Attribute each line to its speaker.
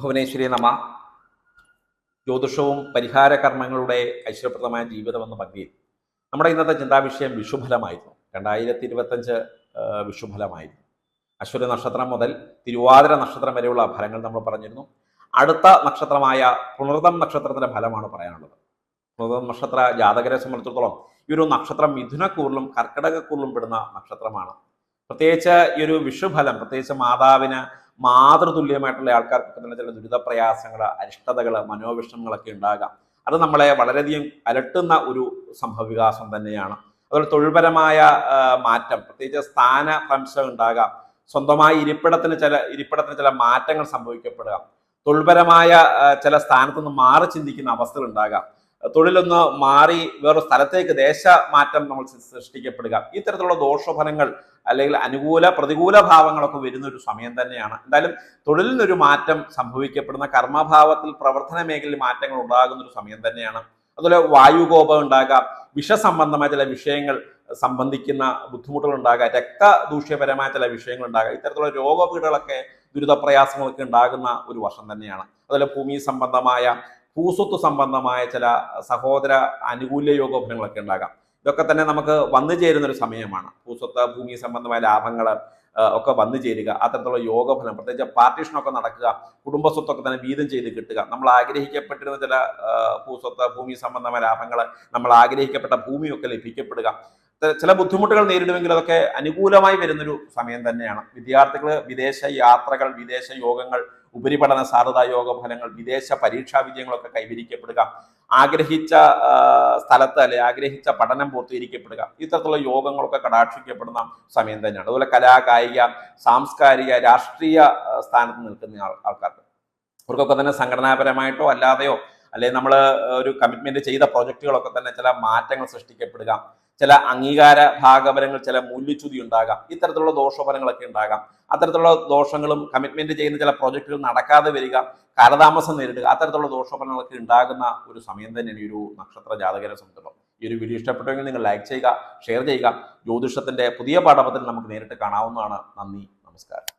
Speaker 1: ഭുവനേശ്വരി നമ. ജ്യോതിഷവും പരിഹാര കർമ്മങ്ങളുടെ ഐശ്വര്യപ്രദമായ ജീവിതം എന്ന പങ്കുയിൽ നമ്മുടെ ഇന്നത്തെ ചിന്താവിഷയം വിഷുഫലമായിരുന്നു. രണ്ടായിരത്തി ഇരുപത്തഞ്ച് വിഷുഫലമായിരുന്നു. അശ്വര നക്ഷത്രം മുതൽ തിരുവാതിര നക്ഷത്രം വരെയുള്ള ഫലങ്ങൾ നമ്മൾ പറഞ്ഞിരുന്നു. അടുത്ത നക്ഷത്രമായ പുണർതം നക്ഷത്രത്തിന്റെ ഫലമാണ് പറയാനുള്ളത്. പുണർതം നക്ഷത്ര ജാതകരെ സംബന്ധിച്ചിടത്തോളം ഈ ഒരു നക്ഷത്രം മിഥുനക്കൂറിലും കർക്കിടകക്കൂറിലും പെടുന്ന നക്ഷത്രമാണ്. പ്രത്യേകിച്ച് ഈ ഒരു വിഷുഫലം പ്രത്യേകിച്ച് മാതാവിന് മാതൃതുല്യമായിട്ടുള്ള ആൾക്കാർക്ക് തന്നെ ചില ദുരിത പ്രയാസങ്ങൾ അരിഷ്ടതകൾ മനോവിഷമങ്ങളൊക്കെ ഉണ്ടാകാം. അത് നമ്മളെ വളരെയധികം അലട്ടുന്ന ഒരു സംഭവവികാസം തന്നെയാണ്. അതുപോലെ തൊഴിൽപരമായ മാറ്റം പ്രത്യേകിച്ച് സ്ഥാന ഭ്രംശം ഉണ്ടാകാം. സ്വന്തമായി ഇരിപ്പിടത്തിന് ചില ഇരിപ്പിടത്തിന് ചില മാറ്റങ്ങൾ സംഭവിക്കപ്പെടുക തൊഴിൽപരമായ ചില സ്ഥാനത്ത് നിന്ന് മാറി ചിന്തിക്കുന്ന അവസ്ഥകൾ ഉണ്ടാകാം. തൊഴിലൊന്ന് മാറി വേറൊരു സ്ഥലത്തേക്ക് ദേശ മാറ്റം നമ്മൾ സൃഷ്ടിക്കപ്പെടുക. ഇത്തരത്തിലുള്ള ദോഷഫലങ്ങൾ അല്ലെങ്കിൽ അനുകൂല പ്രതികൂല ഭാവങ്ങളൊക്കെ വരുന്ന ഒരു സമയം തന്നെയാണ്. എന്തായാലും തൊഴിലിൽ നിന്നൊരു മാറ്റം സംഭവിക്കപ്പെടുന്ന കർമ്മഭാവത്തിൽ പ്രവർത്തന മേഖലയിൽ മാറ്റങ്ങൾ ഉണ്ടാകുന്ന ഒരു സമയം തന്നെയാണ്. അതുപോലെ വായുകോപം ഉണ്ടാകാം വിഷസംബന്ധമായ ചില വിഷയങ്ങൾ സംബന്ധിക്കുന്ന ബുദ്ധിമുട്ടുകൾ ഉണ്ടാകാം രക്തദൂഷ്യപരമായ ചില വിഷയങ്ങൾ ഉണ്ടാകാം ഇത്തരത്തിലുള്ള രോഗപീഠകളൊക്കെ ദുരിതപ്രയാസങ്ങളൊക്കെ ഉണ്ടാകുന്ന ഒരു വർഷം തന്നെയാണ്. അതുപോലെ ഭൂമി സംബന്ധമായ ഭൂസ്വത്ത് സംബന്ധമായ ചില സഹോദര ആനുകൂല്യ യോഗഫലങ്ങളൊക്കെ ഉണ്ടാകാം. ഇതൊക്കെ തന്നെ നമുക്ക് വന്നു ചേരുന്ന ഒരു സമയമാണ്. ഭൂസ്വത്ത് ഭൂമി സംബന്ധമായ ലാഭങ്ങൾ ഒക്കെ വന്നു ചേരുക. അത്തരത്തിലുള്ള യോഗഫലം പ്രത്യേകിച്ച് പാർട്ടീഷനൊക്കെ നടക്കുക കുടുംബസ്വത്തൊക്കെ തന്നെ വീതം ചെയ്ത് കിട്ടുക. നമ്മൾ ആഗ്രഹിക്കപ്പെട്ടിരുന്ന ചില ഭൂസ്വത്ത് ഭൂമി സംബന്ധമായ ലാഭങ്ങൾ നമ്മൾ ആഗ്രഹിക്കപ്പെട്ട ഭൂമിയൊക്കെ ലഭിക്കപ്പെടുക. ചില ബുദ്ധിമുട്ടുകൾ നേരിടുമെങ്കിലും അതൊക്കെ അനുകൂലമായി വരുന്നൊരു സമയം തന്നെയാണ്. വിദ്യാർത്ഥികൾ വിദേശ യാത്രകൾ വിദേശ യോഗങ്ങൾ ഉപരിപഠന സാധ്യതാ യോഗ ഫലങ്ങൾ വിദേശ പരീക്ഷാ വിജയങ്ങളൊക്കെ കൈവരിക്കപ്പെടുക. ആഗ്രഹിച്ച സ്ഥലത്ത് അല്ലെ ആഗ്രഹിച്ച പഠനം പൂർത്തീകരിക്കപ്പെടുക. ഇത്തരത്തിലുള്ള യോഗങ്ങളൊക്കെ കടാക്ഷിക്കപ്പെടുന്ന സമയം തന്നെയാണ്. അതുപോലെ കലാകായിക സാംസ്കാരിക രാഷ്ട്രീയ സ്ഥാനത്ത് നിൽക്കുന്ന ആൾ- ആൾക്കാർക്ക്. അവർക്കൊക്കെ തന്നെ സംഘടനാപരമായിട്ടോ അല്ലാതെയോ അല്ലെങ്കിൽ നമ്മൾ ഒരു കമ്മിറ്റ്മെന്റ് ചെയ്ത പ്രോജക്റ്റുകളൊക്കെ തന്നെ ചില മാറ്റങ്ങൾ സൃഷ്ടിക്കപ്പെടുക. ചില അംഗീകാര ഭാഗപരങ്ങൾ ചില മൂല്യച്യുതി ഉണ്ടാകാം. ഇത്തരത്തിലുള്ള ദോഷഫലങ്ങളൊക്കെ ഉണ്ടാകാം. അത്തരത്തിലുള്ള ദോഷങ്ങളും കമ്മിറ്റ്മെന്റ് ചെയ്യുന്ന ചില പ്രോജക്റ്റുകൾ നടക്കാതെ വരിക കാലതാമസം നേരിടുക അത്തരത്തിലുള്ള ദോഷഫലങ്ങളൊക്കെ ഉണ്ടാകുന്ന ഒരു സമയം തന്നെയാണ് ഈ ഒരു നക്ഷത്ര ജാതകരെ സംബന്ധിച്ചിടത്തോളം. ഈ ഒരു വീഡിയോ ഇഷ്ടപ്പെട്ടെങ്കിൽ നിങ്ങൾ ലൈക്ക് ചെയ്യുക ഷെയർ ചെയ്യുക. ജ്യോതിഷത്തിന്റെ പുതിയ പാഠപത്തിൽ നമുക്ക് നേരിട്ട് കാണാവുന്നതാണ്. നന്ദി നമസ്കാരം.